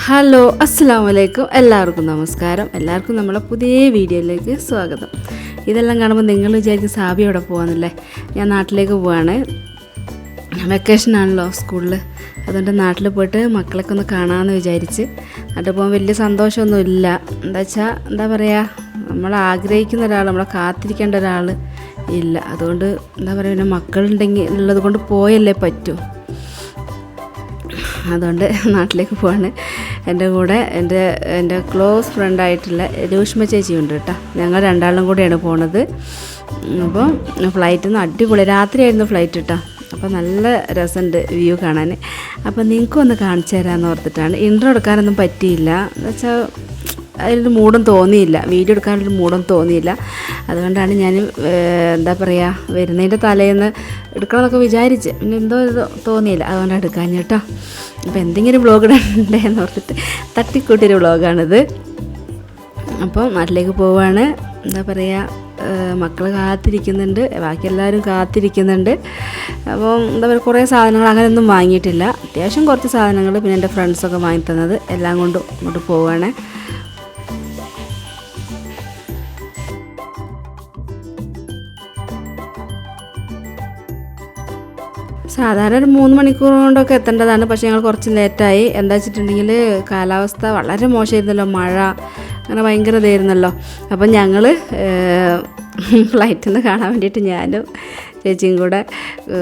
Hello അസ്സാം വലൈക്കും എല്ലാവർക്കും നമസ്കാരം. എല്ലാവർക്കും നമ്മളെ പുതിയ വീഡിയോയിലേക്ക് സ്വാഗതം. ഇതെല്ലാം കാണുമ്പോൾ നിങ്ങൾ വിചാരിക്കും സാബി അവിടെ പോകാന്നല്ലേ ഞാൻ നാട്ടിലേക്ക് പോവാണ്. വെക്കേഷൻ ആണല്ലോ സ്കൂളിൽ അതുകൊണ്ട് നാട്ടിൽ പോയിട്ട് മക്കളൊക്കെ ഒന്ന് കാണാമെന്ന് വിചാരിച്ച്. നാട്ടിൽ പോകാൻ വലിയ സന്തോഷമൊന്നും ഇല്ല എന്താ വെച്ചാൽ എന്താ പറയുക നമ്മൾ ആഗ്രഹിക്കുന്ന ഒരാൾ നമ്മളെ കാത്തിരിക്കേണ്ട ഒരാൾ ഇല്ല. അതുകൊണ്ട് എന്താ പറയുക പിന്നെ മക്കളുണ്ടെങ്കിൽ ഉള്ളത് കൊണ്ട് പോയല്ലേ പറ്റൂ. അതുകൊണ്ട് നാട്ടിലേക്ക് പോവാണ്. എന്റെ കൂടെ എന്റെ എന്റെ ക്ലോസ് ഫ്രണ്ടായിട്ടുള്ള രൂഷ്മ ചേച്ചിയുണ്ട് കേട്ടോ. ഞങ്ങൾ രണ്ടാളും കൂടെയാണ് പോണത്. അപ്പോൾ ഫ്ലൈറ്റിൽ നിന്ന് അടിപൊളി. രാത്രിയായിരുന്നു ഫ്ലൈറ്റ് കേട്ടോ. അപ്പോൾ നല്ല രസമുണ്ട് വ്യൂ കാണാൻ അപ്പോൾ നിങ്ങൾക്കും ഒന്ന് കാണിച്ചു തരാമെന്ന് ഓർത്തിട്ടാണ്. ഇൻട്രോ എടുക്കാനൊന്നും പറ്റിയില്ല. എന്ന് വെച്ചാൽ അതിലൊരു മൂടും തോന്നിയില്ല. വീഡിയോ എടുക്കാനൊരു മൂടും തോന്നിയില്ല. അതുകൊണ്ടാണ് ഞാൻ എന്താ പറയുക വരുന്നതിന്റെ തലേന്ന് എടുക്കണമെന്നൊക്കെ വിചാരിച്ച്. പിന്നെ എന്തോ തോന്നിയില്ല. അതുകൊണ്ടാണ് എടുക്കാൻ കേട്ടോ. അപ്പോൾ എന്തെങ്കിലും ബ്ലോഗ് ഇടണ്ടേ എന്ന് ഓർത്തിട്ട് തട്ടിക്കൂട്ടിയൊരു ബ്ലോഗാണിത് അപ്പോൾ നാട്ടിലേക്ക് പോവാണ്. എന്താ പറയുക മക്കൾ കാത്തിരിക്കുന്നുണ്ട്. ബാക്കി എല്ലാവരും കാത്തിരിക്കുന്നുണ്ട്. അപ്പോൾ എന്താ പറയുക കുറേ സാധനങ്ങൾ അങ്ങനെയൊന്നും വാങ്ങിയിട്ടില്ല. അത്യാവശ്യം കുറച്ച് സാധനങ്ങൾ പിന്നെ എന്റെ ഫ്രണ്ട്സൊക്കെ വാങ്ങി തന്നത് എല്ലാം കൊണ്ടും ഇങ്ങോട്ട് പോവുകയാണ് സാധാരണ ഒരു മൂന്ന് മണിക്കൂർ കൊണ്ടൊക്കെ എത്തേണ്ടതാണ് പക്ഷേ ഞങ്ങൾ കുറച്ച് ലേറ്റായി. എന്താ വെച്ചിട്ടുണ്ടെങ്കിൽ കാലാവസ്ഥ വളരെ മോശമായിരുന്നല്ലോ മഴ അങ്ങനെ ഭയങ്കര ഇതായിരുന്നല്ലോ. അപ്പം ഞങ്ങൾ ഫ്ലൈറ്റിൽ നിന്ന് കാണാൻ വേണ്ടിയിട്ട് ഞാനും ചേച്ചിയും കൂടെ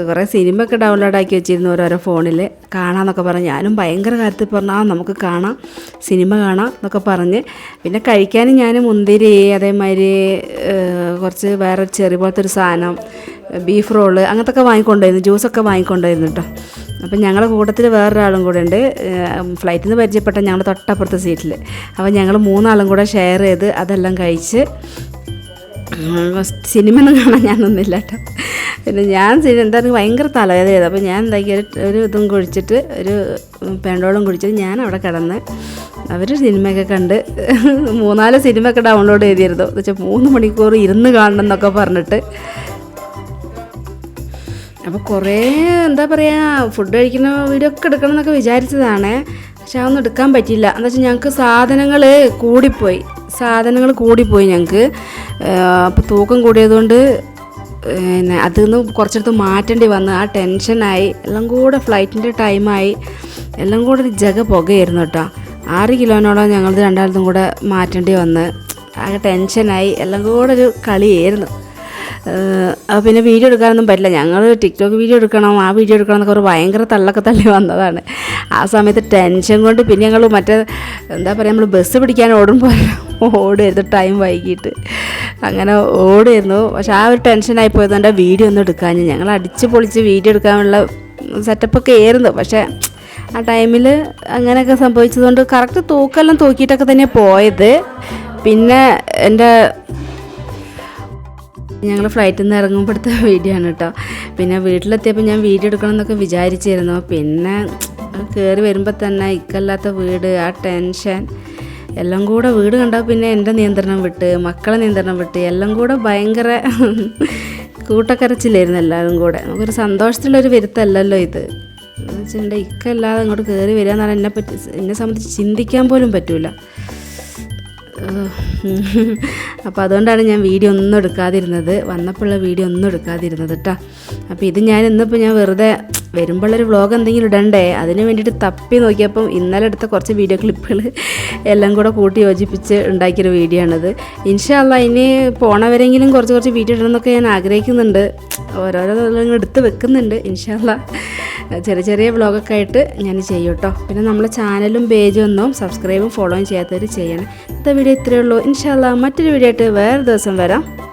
കുറേ സിനിമ ഒക്കെ ഡൗൺലോഡ് ആക്കി വെച്ചിരുന്നു ഓരോരോ ഫോണിൽ കാണാമെന്നൊക്കെ പറഞ്ഞ് ഞാനും ഭയങ്കര കാര്യത്തിൽ പറഞ്ഞു ആ നമുക്ക് കാണാം സിനിമ കാണാം എന്നൊക്കെ പറഞ്ഞ്. പിന്നെ കഴിക്കാനും ഞാൻ മുന്തിരി അതേമാതിരി കുറച്ച് വേറെ ചെറിയ പോലത്തെ ഒരു സാധനം ബീഫ് റോൾ അങ്ങനത്തെ ഒക്കെ വാങ്ങിക്കൊണ്ടുവരുന്നു ജ്യൂസൊക്കെ വാങ്ങിക്കൊണ്ടുവരുന്നു കേട്ടോ അപ്പം ഞങ്ങളുടെ കൂട്ടത്തിൽ വേറൊരാളും കൂടെ ഉണ്ട് ഫ്ലൈറ്റിൽ നിന്ന് പരിചയപ്പെട്ട ഞങ്ങൾ തൊട്ടപ്പുറത്തെ സീറ്റിൽ അപ്പോൾ ഞങ്ങൾ മൂന്നാളും കൂടെ ഷെയർ ചെയ്ത് അതെല്ലാം കഴിച്ച് സിനിമ ഒന്നും കാണാൻ ഞാൻ കേട്ടോ പിന്നെ ഞാൻ എന്തായാലും ഭയങ്കര തലവേദന അപ്പോൾ ഞാൻ എന്താക്കി ഒരു ഒരു ഇതും കുഴിച്ചിട്ട് ഒരു പെണ്ടോളം കുടിച്ചിട്ട് ഞാൻ അവിടെ കിടന്ന് അവർ സിനിമയൊക്കെ കണ്ട് മൂന്നാൽ സിനിമയൊക്കെ ഡൗൺലോഡ് ചെയ്തിരുന്നു. എന്ന് വെച്ചാൽ മൂന്ന് മണിക്കൂർ ഇരുന്ന് കാണണം എന്നൊക്കെ പറഞ്ഞിട്ട് അപ്പോൾ കുറേ എന്താ പറയുക ഫുഡ് കഴിക്കുന്ന വീഡിയോ ഒക്കെ എടുക്കണം എന്നൊക്കെ വിചാരിച്ചതാണ്. പക്ഷെ അതൊന്നും എടുക്കാൻ പറ്റിയില്ല. എന്താ വെച്ചാൽ ഞങ്ങൾക്ക് സാധനങ്ങൾ കൂടിപ്പോയി. സാധനങ്ങൾ കൂടിപ്പോയി ഞങ്ങൾക്ക് അപ്പോൾ തൂക്കം കൂടിയതുകൊണ്ട് പിന്നെ അതിൽ നിന്ന് കുറച്ചെടുത്ത് മാറ്റേണ്ടി വന്ന്. ആ ടെൻഷനായി. എല്ലാം കൂടെ ഫ്ലൈറ്റിന്റെ ടൈമായി. എല്ലാം കൂടെ ഒരു ജഗ പുകയായിരുന്നു കേട്ടോ. ആറ് കിലോനോളം ഞങ്ങളത് രണ്ടാളത്തും കൂടെ മാറ്റേണ്ടി വന്ന്. ആകെ ടെൻഷനായി. എല്ലാം കൂടെ ഒരു കളിയായിരുന്നു. പിന്നെ വീഡിയോ എടുക്കാനൊന്നും പറ്റില്ല. ഞങ്ങൾ ടിക്ടോക്ക് വീഡിയോ എടുക്കണം ആ വീഡിയോ എടുക്കണം എന്നൊക്കെ ഒരു ഭയങ്കര തള്ളൊക്കെ തള്ളി വന്നതാണ്. ആ സമയത്ത് ടെൻഷൻ കൊണ്ട് പിന്നെ ഞങ്ങൾ മറ്റേ എന്താ പറയുക നമ്മൾ ബസ് പിടിക്കാൻ ഓടുമ്പോൾ ഓടുമായിരുന്നു ടൈം വൈകിട്ട്. അങ്ങനെ ഓടുമായിരുന്നു പക്ഷെ ആ ഒരു ടെൻഷനായി പോയതുകൊണ്ട് വീഡിയോ ഒന്നും എടുക്കാൻ ഞങ്ങൾ അടിച്ച് പൊളിച്ച് വീഡിയോ എടുക്കാനുള്ള സെറ്റപ്പൊക്കെ ആയിരുന്നു. പക്ഷേ ആ ടൈമിൽ അങ്ങനെയൊക്കെ സംഭവിച്ചതുകൊണ്ട് കറക്റ്റ് തൂക്കെല്ലാം തൂക്കിയിട്ടൊക്കെ തന്നെ പോയത്. പിന്നെ എന്റെ ഞങ്ങൾ ഫ്ലൈറ്റിൽ നിന്ന് ഇറങ്ങുമ്പോഴത്തെ വീഡിയോ ആണ് കേട്ടോ പിന്നെ വീട്ടിലെത്തിയപ്പോൾ ഞാൻ വീഡിയോ എടുക്കണം എന്നൊക്കെ വിചാരിച്ചിരുന്നു. പിന്നെ കയറി വരുമ്പോൾ തന്നെ ഇക്കല്ലാത്ത വീട് ആ ടെൻഷൻ എല്ലാം കൂടെ വീട് കണ്ടാൽ പിന്നെ എന്റെ നിയന്ത്രണം വിട്ട് മക്കളെ നിയന്ത്രണം വിട്ട് എല്ലാം കൂടെ ഭയങ്കര കൂട്ടക്കരച്ചിലായിരുന്നു എല്ലാവരും കൂടെ. നമുക്കൊരു സന്തോഷത്തിലുള്ളൊരു വരുത്തല്ലല്ലോ ഇത്. എന്ന് വെച്ചിട്ടുണ്ടെങ്കിൽ ഇക്കല്ലാതെ അങ്ങോട്ട് കയറി വരിക എന്ന് പറഞ്ഞാൽ എന്നെ പറ്റി എന്നെ സംബന്ധിച്ച് ചിന്തിക്കാൻ പോലും പറ്റില്ല അപ്പോൾ അതുകൊണ്ടാണ് ഞാൻ വീഡിയോ ഒന്നും എടുക്കാതിരുന്നത്. വന്നപ്പോഴുള്ള വീഡിയോ ഒന്നും എടുക്കാതിരുന്നത് കേട്ടോ അപ്പോൾ ഇത് ഞാൻ ഇന്നിപ്പോൾ ഞാൻ വെറുതെ വരുമ്പോഴൊരു വ്ളോഗ് എന്തെങ്കിലും ഇടണ്ടേ? അതിന് വേണ്ടിയിട്ട് തപ്പി നോക്കിയപ്പം ഇന്നലെ എടുത്ത കുറച്ച് വീഡിയോ ക്ലിപ്പുകൾ എല്ലാം കൂടെ കൂട്ടി യോജിപ്പിച്ച് ഉണ്ടാക്കിയൊരു വീഡിയോ ആണിത്. ഇൻഷാല്ല ഇനി പോണവരെങ്കിലും കുറച്ച് കുറച്ച് വീഡിയോ ഇടണമെന്നൊക്കെ ഞാൻ ആഗ്രഹിക്കുന്നുണ്ട്. ഓരോരോ എടുത്ത് വെക്കുന്നുണ്ട് ഇൻഷാല്ല ചെറിയ ചെറിയ വ്ളോഗൊക്കെ ആയിട്ട് ഞാൻ ചെയ്യും കേട്ടോ. പിന്നെ നമ്മളെ ചാനലും പേജും ഒന്നും സബ്സ്ക്രൈബും ഫോളോയും ചെയ്യാത്തവർ ചെയ്യണം. ഇന്നത്തെ വീഡിയോ ഇത്രയേ ഉള്ളൂ. ഇൻഷാല്ല മറ്റൊരു വീഡിയോ ആയിട്ട് വേറെ ദിവസം വരാം.